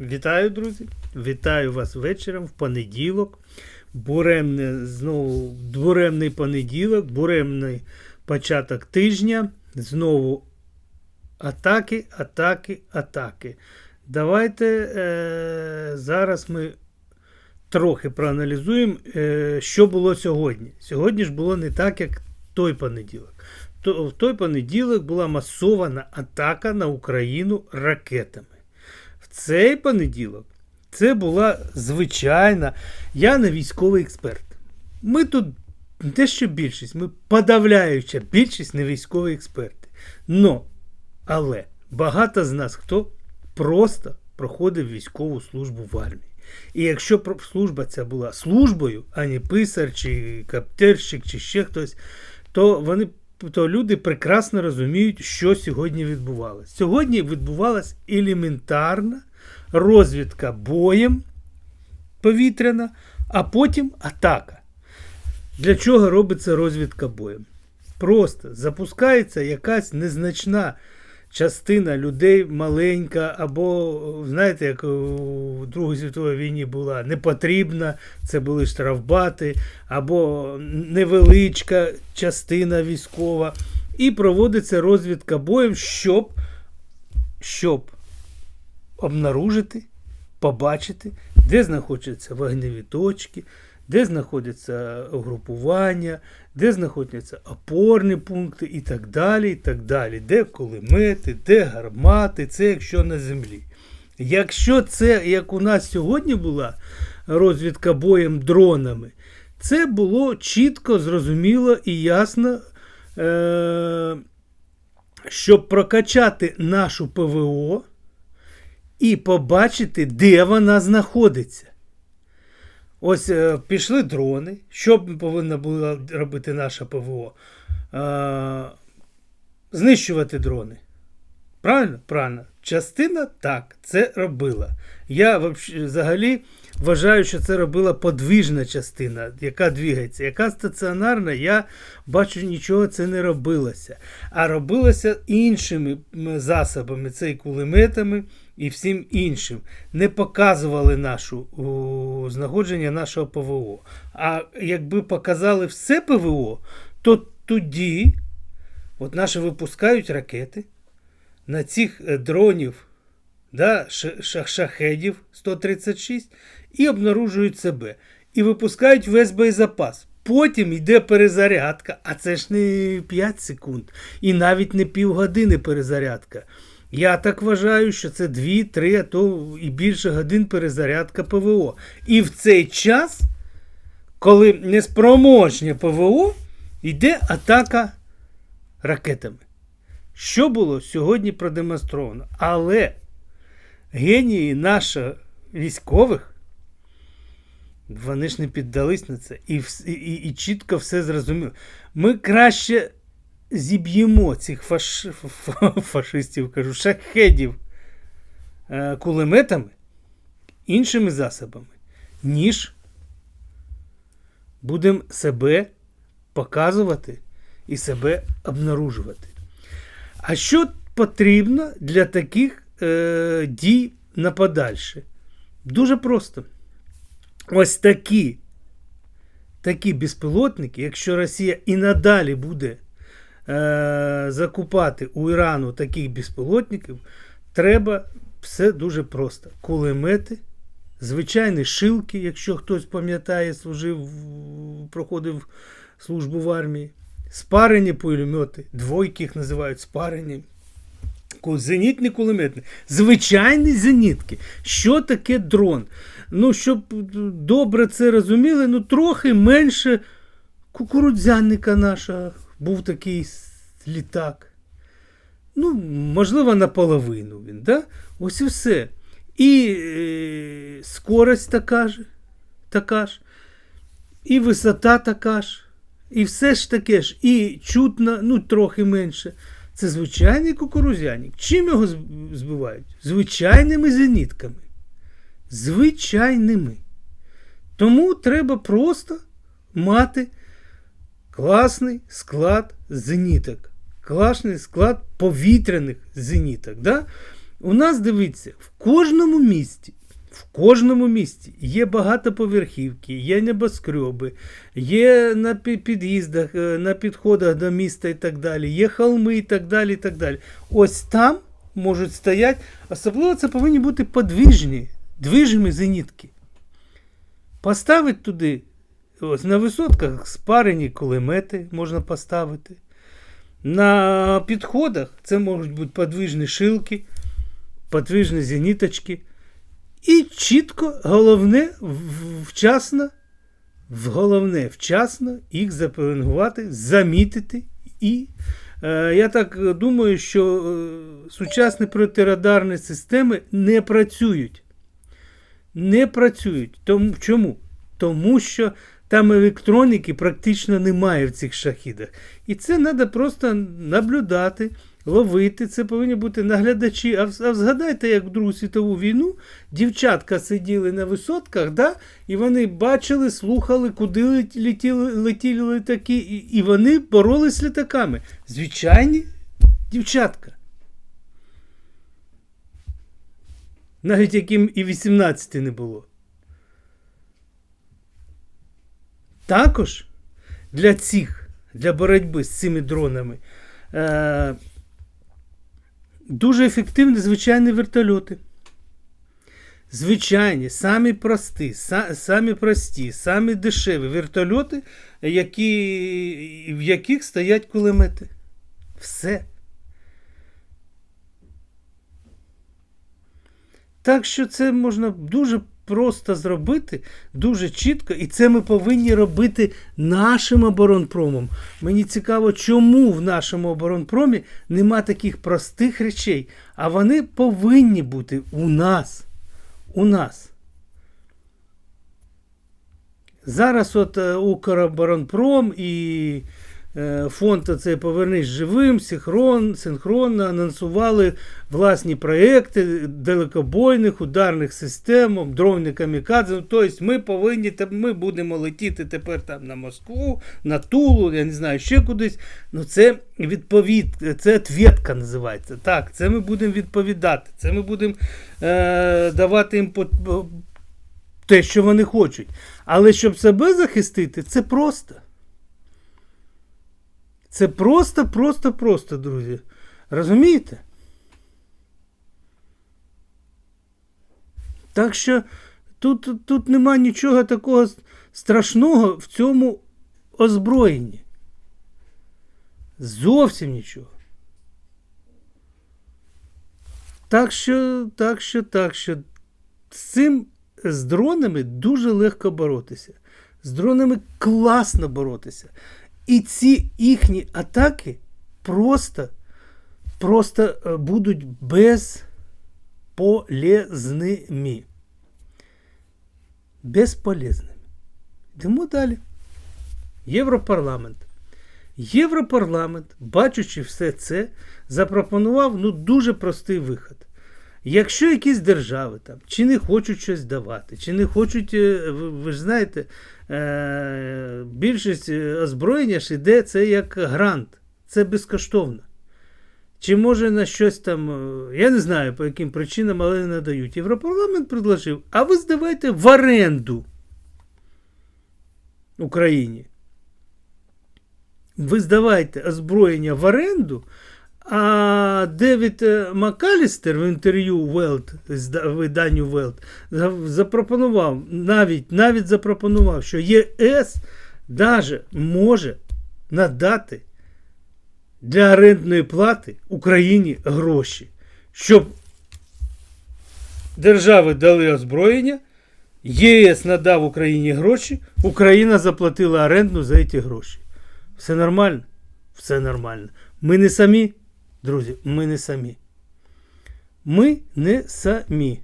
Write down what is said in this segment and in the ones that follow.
Вітаю, друзі! Вітаю вас вечором в понеділок. Буремне, знову буремний понеділок, буремний початок тижня. Знову атаки, атаки, атаки. Давайте е, зараз ми трохи проаналізуємо, е, що було сьогодні. Сьогодні ж було не так, як той понеділок. То, в той понеділок була масована атака на Україну ракетами. Цей понеділок це була звичайна. Я не військовий експерт. Ми тут дещо більшість, ми подавляюча більшість не військові експерти. Но, але багато з нас хто просто проходив військову службу в армії. І якщо служба ця була службою, а не писар, чи каптерщик, чи ще хтось, то вони то люди прекрасно розуміють, що сьогодні відбувалося. Сьогодні відбувалася елементарна розвідка боєм повітряна, а потім атака. Для чого робиться розвідка боєм? Просто запускається якась незначна частина людей маленька, або, знаєте, як у Другій світовій війні була непотрібна, це були штрафбати, або невеличка частина військова. І проводиться розвідка боєм, щоб, щоб обнаружити, побачити, де знаходяться вогневі точки, де знаходяться угрупування, де знаходяться опорні пункти і так далі. і так далі. Де кулемети, де гармати, це якщо на землі. Якщо це, як у нас сьогодні була розвідка боєм дронами, це було чітко, зрозуміло і ясно, е- щоб прокачати нашу ПВО і побачити, де вона знаходиться. Ось е, пішли дрони. Що повинна була робити наша ПВО? Е, знищувати дрони. Правильно? Правильно. Частина так, це робила. Я взагалі вважаю, що це робила подвижна частина, яка двигається. Яка стаціонарна, я бачу, нічого це не робилося. А робилося іншими засобами, це і кулеметами, і всім іншим. Не показували нашу о, знаходження нашого ПВО. А якби показали все ПВО, то тоді от наші випускають ракети на цих е, дронів да, шахедів 136 і обнаружують себе. І випускають весь боєзапас. Потім йде перезарядка, а це ж не 5 секунд, і навіть не півгодини перезарядка. Я так вважаю, що це 2, 3, а то і більше годин перезарядка ПВО. І в цей час, коли неспроможне ПВО, йде атака ракетами. Що було сьогодні продемонстровано? Але генії наших військових, вони ж не піддались на це і, і, і чітко все зрозуміли. Ми краще зіб'ємо цих фаш... фашистів, кажу, шахедів е, кулеметами, іншими засобами, ніж будемо себе показувати і себе обнаружувати. А що потрібно для таких е, дій на подальше? Дуже просто. Ось такі, такі безпілотники, якщо Росія і надалі буде е, закупати у Ірану таких безпілотників, треба все дуже просто. Кулемети, звичайні шилки, якщо хтось пам'ятає, служив, проходив службу в армії, спарені пулемети, двойки їх називають спарені. Ку- Зенітні кулеметні. Звичайні зенітки. Що таке дрон? Ну, щоб добре це розуміли, ну трохи менше кукурудзянника нашого був такий літак. Ну, можливо, наполовину він, да? Ось і все. І е, скорость така ж, така ж, і висота така ж, і все ж таке ж, і чутно, ну, трохи менше. Це звичайний кукурузяник. Чим його збивають? Звичайними зенітками. Звичайними. Тому треба просто мати класний склад зеніток. Класний склад повітряних зеніток. Да? У нас дивіться, в кожному місті, в кожному місті є багатоповерхівки, є небоскреби, є на під'їздах, е, на підходах до міста і так далі, є холми і так далі. і так далі. Ось там можуть стояти, особливо це повинні бути подвижні, движимі зенітки. Поставити туди, ось на висотках спарені кулемети можна поставити. На підходах це можуть бути подвижні шилки, подвижні зеніточки. І чітко, головне, вчасно, головне, вчасно їх запеленгувати, замітити. І е, я так думаю, що е, сучасні протирадарні системи не працюють. Не працюють. Тому, чому? Тому що там електроніки практично немає в цих шахідах. І це треба просто наблюдати, ловити. Це повинні бути наглядачі. А, а згадайте, як в Другу світову війну дівчатка сиділи на висотках, да? і вони бачили, слухали, куди летіли, летіли літаки, і, і вони боролись літаками. Звичайні дівчатка. Навіть яким і 18 не було. Також для цих, для боротьби з цими дронами, е, дуже ефективні звичайні вертольоти. Звичайні, самі прості, са- самі прості, самі дешеві вертольоти, які, в яких стоять кулемети. Все. Так що це можна дуже просто зробити, дуже чітко, і це ми повинні робити нашим оборонпромом. Мені цікаво, чому в нашому оборонпромі нема таких простих речей, а вони повинні бути у нас. У нас. Зараз от е, Укроборонпром і фонд оцей Повернись живим, синхрон, синхронно анонсували власні проекти далекобойних ударних систем, дронів камікадзе. Тобто ми повинні, ми будемо летіти тепер там на Москву, на Тулу, я не знаю, ще кудись. Ну це відповідь, це ответка називається. Так, це ми будемо відповідати, це ми будемо е, давати їм те, що вони хочуть. Але щоб себе захистити, це просто. Це просто, просто, просто, друзі. Розумієте? Так що тут, тут, нема нічого такого страшного в цьому озброєнні. Зовсім нічого. Так що, так що, так що, з цим з дронами дуже легко боротися. З дронами класно боротися. І ці їхні атаки просто, просто е, будуть безполезними. Безполезними. Йдемо далі. Європарламент. Європарламент, бачучи все це, запропонував ну, дуже простий вихід. Якщо якісь держави там чи не хочуть щось давати, чи не хочуть, е, ви, ви ж знаєте, е, більшість е, озброєння ж іде це як грант, це безкоштовно. Чи може на щось там, е, я не знаю по яким причинам, але не надають. Європарламент предложив, а ви здавайте в оренду Україні. Ви здавайте озброєння в оренду, а Девід е, Макалістер в інтерв'ю зда- виданню за- запропонував, навіть, навіть запропонував, що ЄС даже може надати для орендної плати Україні гроші, щоб держави дали озброєння, ЄС надав Україні гроші, Україна заплатила оренду за ці гроші. Все нормально? Все нормально. Ми не самі, друзі, ми не самі. Ми не самі.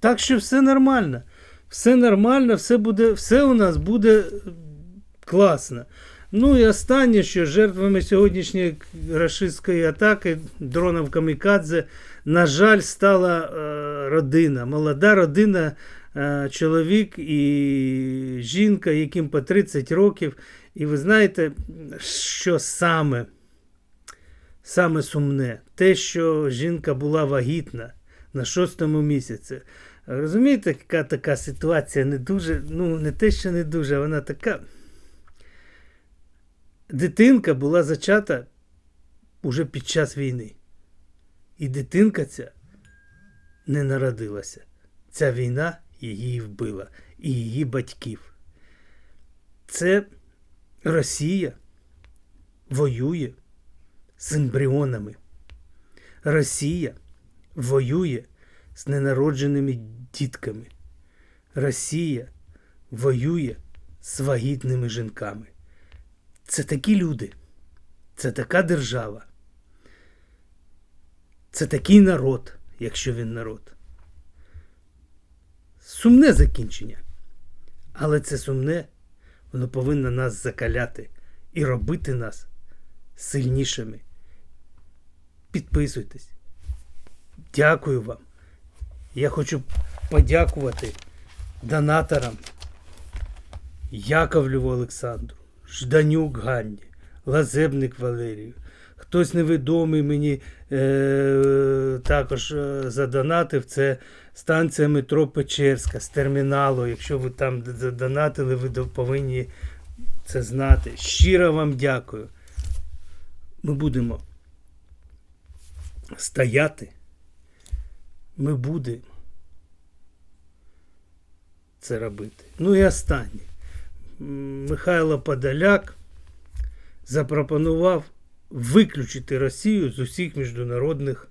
Так що все нормально. Все нормально, все буде, все у нас буде е, класно. Ну і останнє, що жертвами сьогоднішньої рашистської атаки дронів Камікадзе, на жаль, стала е, родина. Молода родина, е, чоловік і жінка, яким по 30 років. І ви знаєте, що саме? саме сумне, те, що жінка була вагітна на шостому місяці. Розумієте, яка така ситуація не дуже, ну не те, що не дуже, вона така. Дитинка була зачата уже під час війни. І дитинка ця не народилася. Ця війна її вбила і її батьків. Це Росія воює з ембріонами. Росія воює з ненародженими дітками. Росія воює з вагітними жінками. Це такі люди, це така держава. Це такий народ, якщо він народ. Сумне закінчення. Але це сумне, воно повинно нас закаляти і робити нас сильнішими. Підписуйтесь. Дякую вам. Я хочу подякувати донаторам Яковлеву Олександру, Жданюк Ганні, Лазебник Валерію. Хтось невідомий мені е, також е, задонатив. Це станція метро Печерська з терміналу. Якщо ви там задонатили, ви повинні це знати. Щиро вам дякую. Ми будемо стояти. Ми будемо це робити. Ну і останнє. Михайло Подоляк запропонував виключити Росію з усіх міжнародних,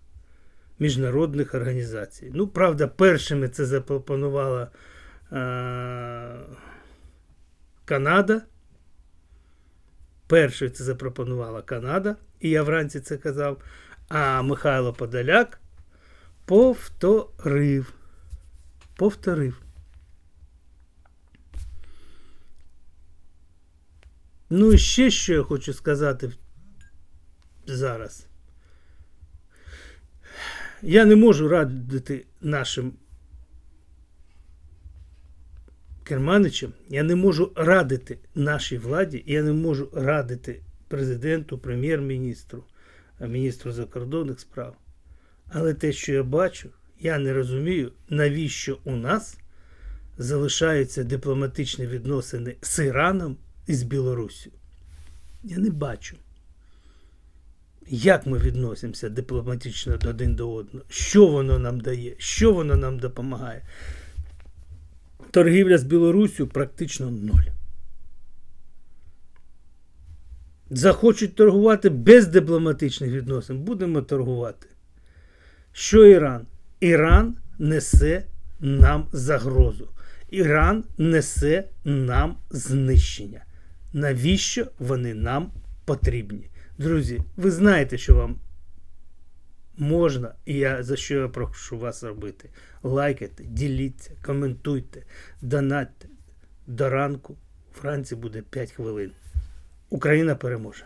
міжнародних організацій. Ну, правда, першими це запропонувала е- Канада. Першою це запропонувала Канада, і я вранці це казав. А Михайло Подоляк повторив. Повторив. Ну і ще що я хочу сказати зараз. Я не можу радити нашим керманичам, я не можу радити нашій владі, я не можу радити президенту, прем'єр-міністру, міністру закордонних справ. Але те, що я бачу, я не розумію, навіщо у нас залишаються дипломатичні відносини з Іраном і з Білоруссю. Я не бачу. Як ми відносимося дипломатично один до одного? Що воно нам дає? Що воно нам допомагає? Торгівля з Білоруссю практично ноль. Захочуть торгувати без дипломатичних відносин, будемо торгувати. Що Іран? Іран несе нам загрозу. Іран несе нам знищення. Навіщо вони нам потрібні? Друзі, ви знаєте, що вам можна, і я за що я прошу вас робити. Лайкайте, діліться, коментуйте, донатьте. До ранку. Вранці буде 5 хвилин. Україна переможе.